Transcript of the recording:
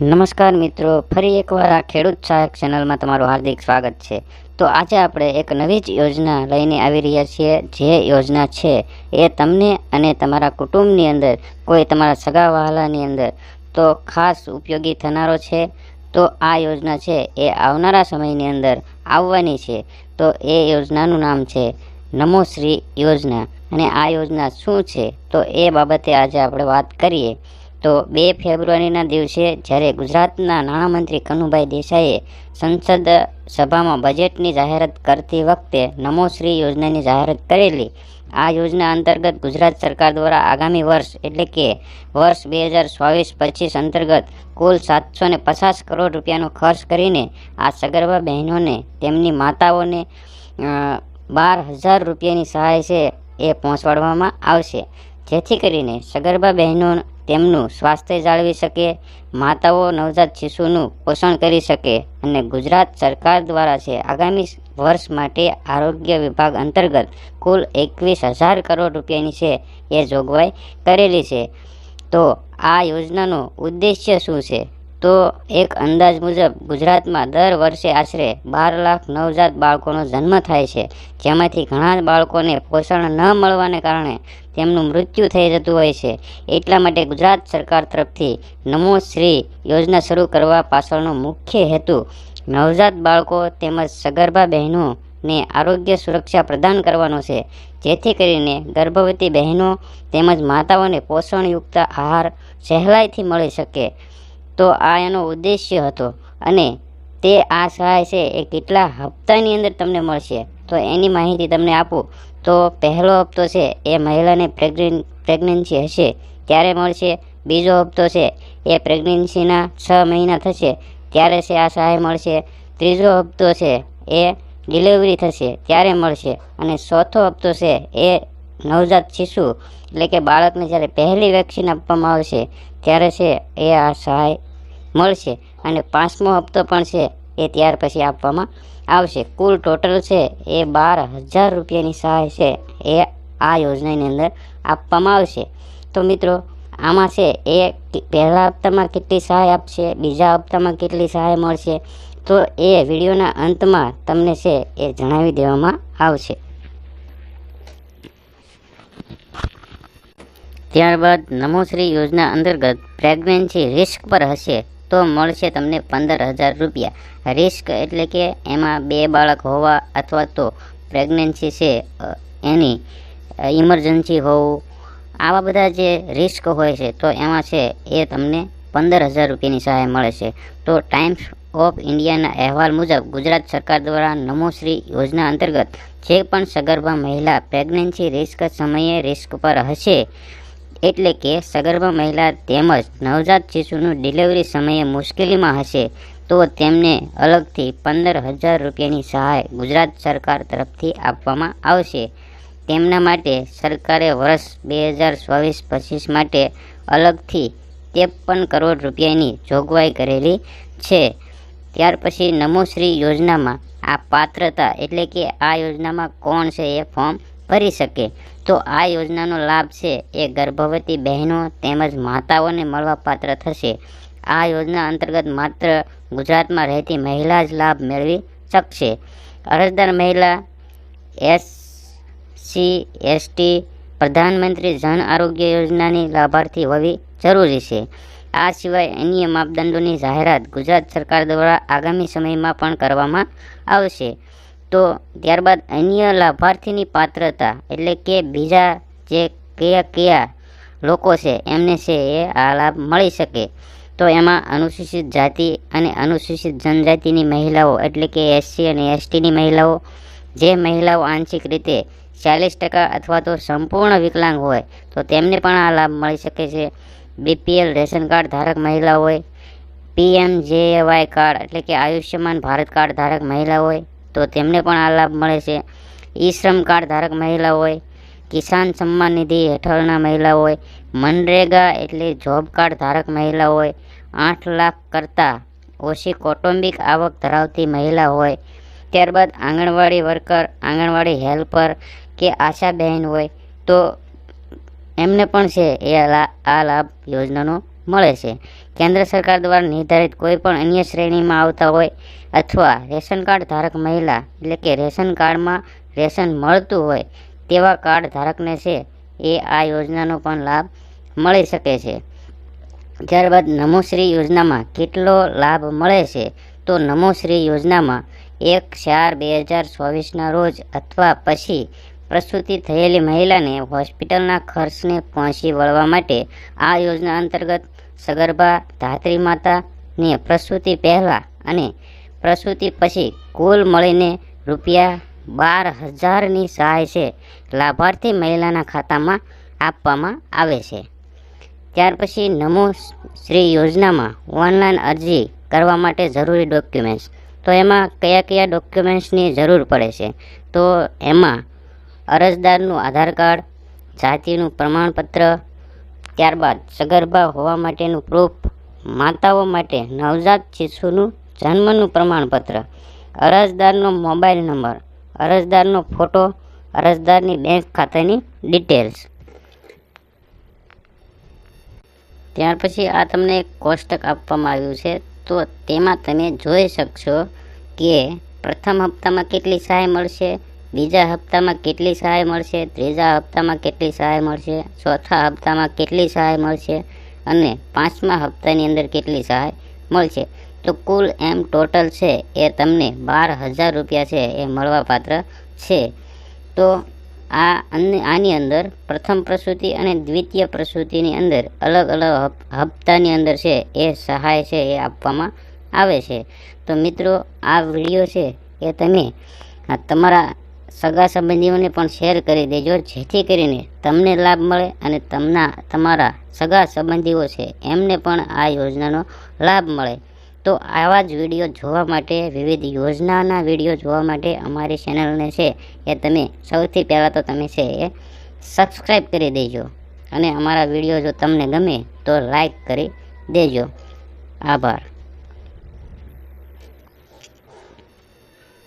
નમસ્કાર મિત્રો, ફરી એકવાર આ ખેડૂત સહાયક ચેનલમાં તમારું હાર્દિક સ્વાગત છે. તો આજે આપણે એક નવી જ યોજના લઈને આવી રહ્યા છીએ. જે યોજના છે એ તમને અને તમારા કુટુંબની અંદર, કોઈ તમારા સગા વહાલાની અંદર, તો ખાસ ઉપયોગી થનારો છે. તો આ યોજના છે એ આવનારા સમયની અંદર આવવાની છે. તો એ યોજનાનું નામ છે નમોશ્રી યોજના. અને આ યોજના શું છે? તો એ બાબતે આજે આપણે વાત કરીએ. તો બે ફેબ્રુઆરીના દિવસે જ્યારે ગુજરાતના નાણામંત્રી કનુભાઈ દેસાઈએ સંસદ સભામાં બજેટની જાહેરાત કરતી વખતે નમોશ્રી યોજનાની જાહેરાત કરેલી, આ યોજના અંતર્ગત ગુજરાત સરકાર દ્વારા આગામી વર્ષ એટલે કે વર્ષ બે હજાર ચોવીસ પચીસ અંતર્ગત કુલ સાતસો ને પચાસ કરોડ રૂપિયાનો ખર્ચ કરીને આ સગર્ભા બહેનોને, તેમની માતાઓને બાર હજાર રૂપિયાની સહાય છે એ પહોંચાડવામાં આવશે. જેથી કરીને સગર્ભા બહેનો તેમનું સ્વાસ્થ્ય જાળવી શકે, માતાઓ નવજાત શિશુનું પોષણ કરી શકે અને ગુજરાત સરકાર દ્વારા છે, આગામી વર્ષ માટે આરોગ્ય વિભાગ અંતર્ગત કુલ એકવીસ હજાર કરોડ રૂપિયાની છે, એ જોગવાઈ કરેલી છે. તો આ યોજનાનો ઉદ્દેશ્ય શું છે? તો એક અંદાજ મુજબ ગુજરાતમાં દર વર્ષે આશરે બાર લાખ નવજાત બાળકોનો જન્મ થાય છે. જેમાંથી ઘણા બાળકોને પોષણ ન મળવાને કારણે તેમનું મૃત્યુ થઈ જતું હોય છે. એટલા માટે ગુજરાત સરકાર તરફથી નમો શ્રી યોજના શરૂ કરવા પાછળનો મુખ્ય હેતુ નવજાત બાળકો તેમજ સગર્ભા બહેનોને આરોગ્ય સુરક્ષા પ્રદાન કરવાનો છે. જેથી કરીને ગર્ભવતી બહેનો તેમજ માતાઓને પોષણયુક્ત આહાર સહેલાઈથી મળી શકે. તો આ એનો ઉદ્દેશ્ય હતો અને તે આ સહાય છે એ કેટલા હપ્તાની અંદર તમને મળશે. તો એની માહિતી તમને આપું. તો પહેલો હપ્તો છે એ મહિલાને પ્રેગ્નેન, પ્રેગ્નન્સી હશે. ત્યારે મળશે? બીજો હપ્તો છે એ પ્રેગ્નન્સીના છ મહિના થશે. ત્યારે છે આ સહાય મળશે. ત્રીજો હપ્તો છે એ ડિલિવરી થશે. ત્યારે મળશે. અને ચોથો હપ્તો છે એ નવજાત શિશુ, એટલે કે બાળકને જ્યારે પહેલી વેક્સિન આપવામાં આવશે, ત્યારે છે એ આ સહાય મળશે અને પાંચમો હપ્તો પણ છે એ ત્યાર પછી આપવામાં આવશે. કુલ ટોટલ છે એ બાર હજાર રૂપિયાની સહાય છે એ આ યોજનાની અંદર આપવામાં આવશે. તો મિત્રો, આમાં છે એ પહેલા હપ્તામાં કેટલી સહાય આપશે, બીજા હપ્તામાં કેટલી સહાય મળશે, તો એ વિડીયોના અંતમાં તમને છે એ જણાવી દેવામાં આવશે. ત્યારબાદ નમોશ્રી યોજના અંતર્ગત પ્રેગ્નન્સી રિસ્ક પર હશે. તો મળશે તમને પંદર હજાર રૂપિયા. રિસ્ક એટલે કે એમાં બે બાળક હોવા અથવા તો પ્રેગ્નન્સી છે એની ઇમરજન્સી હોવું, આવા બધા જે રિસ્ક હોય છે, તો એમાં છે, એ તમને પંદર હજાર રૂપિયાની સહાય મળે છે. તો ટાઈમ્સ ઓફ ઇન્ડિયાના અહેવાલ મુજબ ગુજરાત સરકાર દ્વારા નમોશ્રી યોજના અંતર્ગત જે પણ સગર્ભા મહિલા પ્રેગ્નન્સી રિસ્ક સમયે રિસ્ક પર હશે એટલે કે સગર્ભા મહિલા તેમજ નવજાત શિશુનું ડિલિવરી સમયે મુશ્કેલીમાં હશે, તો તેમને અલગથી પંદર હજાર રૂપિયાની સહાય ગુજરાત સરકાર તરફથી આપવામાં આવશે. તેમના માટે સરકારે વર્ષ બે હજાર ચોવીસ પચીસ માટે અલગથી ત્રેપન કરોડ રૂપિયાની જોગવાઈ કરેલી છે. ત્યાર પછી નમોશ્રી યોજનામાં આ પાત્રતા એટલે કે આ યોજનામાં કોણ છે એ ફોર્મ ભરી શકે. તો આ યોજનાનો લાભ છે એ ગર્ભવતી બહેનો તેમજ માતાઓને મળવાપાત્ર થશે. આ યોજના અંતર્ગત માત્ર ગુજરાતમાં રહેતી મહિલા જ લાભ મેળવી શકશે. અરજદાર મહિલા, એસ સી એસટી પ્રધાનમંત્રી જન આરોગ્ય યોજનાની લાભાર્થી હોવી જરૂરી છે. આ સિવાય અન્ય માપદંડોની જાહેરાત ગુજરાત સરકાર દ્વારા આગામી સમયમાં પણ કરવામાં આવશે. તો ત્યારબાદ અન્ય લાભાર્થીની પાત્રતા એટલે કે બીજા જે કયા કયા લોકો છે, એમને છે એ આ લાભ મળી શકે. તો એમાં અનુસૂચિત જાતિ અને અનુસૂચિત જનજાતિની મહિલાઓ એટલે કે એસસી અને એસટીની મહિલાઓ, જે મહિલાઓ આંશિક રીતે ચાલીસ ટકા અથવા તો સંપૂર્ણ વિકલાંગ હોય, તો તેમને પણ આ લાભ મળી શકે છે. બીપીએલ રેશન કાર્ડ ધારક મહિલા હોય પીએમ જેએવાય કાર્ડ એટલે કે આયુષ્યમાન ભારત કાર્ડ ધારક મહિલા હોય તો તેમને પણ આ લાભ મળે છે. ઈ શ્રમ કાર્ડ ધારક મહિલા હોય, કિસાન સન્માન નિધિ હેઠળના મહિલા હોય, મનરેગા એટલે જોબ કાર્ડ ધારક મહિલા હોય, આઠ લાખ કરતાં ઓછી કૌટુંબિક આવક ધરાવતી મહિલા હોય, ત્યારબાદ આંગણવાડી વર્કર, આંગણવાડી હેલ્પર કે આશા બહેન હોય, તો એમને પણ છે એ આ લાભ યોજનાનો મળે છે. કેન્દ્ર સરકાર દ્વારા નિર્ધારિત કોઈપણ અન્ય શ્રેણીમાં આવતા હોય અથવા રેશન કાર્ડ ધારક મહિલા, એટલે કે રેશન કાર્ડમાં રેશન મળતું હોય તેવા કાર્ડ ધારકને છે એ આ યોજનાનો પણ લાભ મળી શકે છે. ત્યારબાદ નમોશ્રી યોજનામાં કેટલો લાભ મળે છે? તો નમોશ્રી યોજનામાં એક ચાર બે હજાર ચોવીસના રોજ અથવા પછી પ્રસૂતિ થયેલી મહિલાને હોસ્પિટલના ખર્ચને પહોંચી વળવા માટે આ યોજના અંતર્ગત સગર્ભા, ધાત્રી માતાને પ્રસૂતિ પહેલાં અને પ્રસૂતિ પછી કુલ મળીને રૂપિયા બાર હજારની સહાય છે લાભાર્થી મહિલાના ખાતામાં આપવામાં આવે છે. ત્યાર પછી નમો શ્રી યોજનામાં ઓનલાઈન અરજી કરવા માટે જરૂરી ડોક્યુમેન્ટ્સ. તો એમાં કયા કયા ડોક્યુમેન્ટ્સની જરૂર પડે છે? તો એમાં અરજદારનું આધાર કાર્ડ, જાતિનું પ્રમાણપત્ર ત્યારબાદ સગર્ભા હોવા માટેનું પ્રૂફ માતાઓ માટે નવજાત શિશુનું જન્મનું પ્રમાણપત્ર, અરજદારનો મોબાઈલ નંબર, અરજદારનો ફોટો, અરજદારની બેંક ખાતાની ડિટેલ્સ ત્યાર પછી આ તમને એક કોષ્ટક આપવામાં આવ્યું છે. તો તેમાં તમે જોઈ શકશો કે પ્રથમ હપ્તામાં કેટલી સહાય મળશે બીજા હપ્તામાં કેટલી સહાય મળશે? ત્રીજા હપ્તામાં કેટલી સહાય મળશે? ચોથા હપ્તામાં કેટલી સહાય મળશે? અને પાંચમા હપ્તાની અંદર કેટલી સહાય મળશે? તો કુલ એમ ટોટલ છે એ તમને બાર હજાર રૂપિયા છે એ મળવાપાત્ર છે. તો આ આની અંદર પ્રથમ પ્રસૂતિ અને દ્વિતીય પ્રસૂતિની અંદર અલગ અલગ હપ- હપ્તાની અંદર છે એ સહાય છે એ આપવામાં આવે છે. તો મિત્રો, આ વીડિયો છે એ તમે તમારા સગા સંબંધીઓને પણ શેર કરી દેજો, જેથી કરીને તમને લાભ મળે અને તમના તમારા સગા સંબંધીઓ છે, એમને પણ આ યોજનાનો લાભ મળે. તો આવા જ વીડિયો જોવા માટે, વિવિધ યોજનાના વીડિયો જોવા માટે અમારી ચેનલને છે એ તમે સૌથી પહેલાં તો તમે છે એ સબસ્ક્રાઈબ કરી દેજો. અને અમારા વીડિયો જો તમને ગમે તો લાઈક કરી દેજો. આભાર.